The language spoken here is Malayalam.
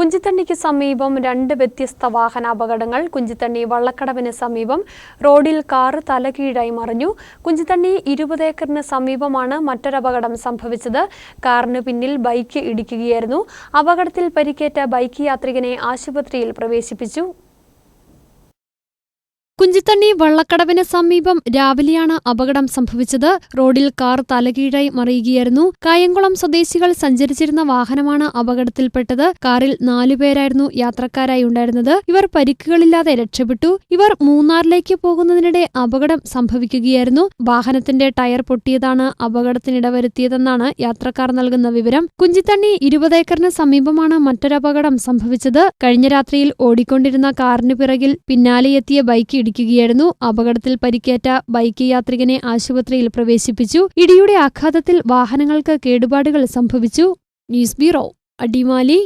കുഞ്ചിത്തണ്ണിക്ക് സമീപം രണ്ട് വ്യത്യസ്ത വാഹനാപകടങ്ങൾ. കുഞ്ചിത്തണ്ണി വള്ളക്കടവിന് സമീപം റോഡിൽ കാറ് തലകീഴായി മറിഞ്ഞു. കുഞ്ചിത്തണ്ണി ഇരുപത് ഏക്കറിന് സമീപമാണ് മറ്റൊരപകടം സംഭവിച്ചത്. കാറിന് പിന്നിൽ ബൈക്ക് ഇടിക്കുകയായിരുന്നു. അപകടത്തിൽ പരിക്കേറ്റ ബൈക്ക് യാത്രികനെ ആശുപത്രിയിൽ പ്രവേശിപ്പിച്ചു. കുഞ്ചിത്തണ്ണി വള്ളക്കടവിന് സമീപം രാവിലെയാണ് അപകടം സംഭവിച്ചത്. റോഡിൽ കാർ തലകീഴായി മറിയുകയായിരുന്നു. കായംകുളം സ്വദേശികൾ സഞ്ചരിച്ചിരുന്ന വാഹനമാണ് അപകടത്തിൽപ്പെട്ടത്. കാറിൽ നാലുപേരായിരുന്നു യാത്രക്കാരായി ഉണ്ടായിരുന്നത്. ഇവർ പരിക്കുകളില്ലാതെ രക്ഷപ്പെട്ടു. ഇവർ മൂന്നാറിലേക്ക് പോകുന്നതിനിടെ അപകടം സംഭവിക്കുകയായിരുന്നു. വാഹനത്തിന്റെ ടയർ പൊട്ടിയതാണ് അപകടത്തിനിടവരുത്തിയതെന്നാണ് യാത്രക്കാർ നൽകുന്ന വിവരം. കുഞ്ചിത്തണ്ണി ഇരുപത് ഏക്കറിന് സമീപമാണ് മറ്റൊരപകടം സംഭവിച്ചത്. കഴിഞ്ഞ രാത്രിയിൽ ഓടിക്കൊണ്ടിരുന്ന കാറിന് പിറകിൽ പിന്നാലെയെത്തിയ ബൈക്ക് ഇടിക്കുകയായിരുന്നു. അപകടത്തിൽ പരിക്കേറ്റ ബൈക്ക് യാത്രികനെ ആശുപത്രിയിൽ പ്രവേശിപ്പിച്ചു. ഇടിയുടെ ആഘാതത്തിൽ വാഹനങ്ങൾക്ക് കേടുപാടുകൾ സംഭവിച്ചു. News bureau Adimali.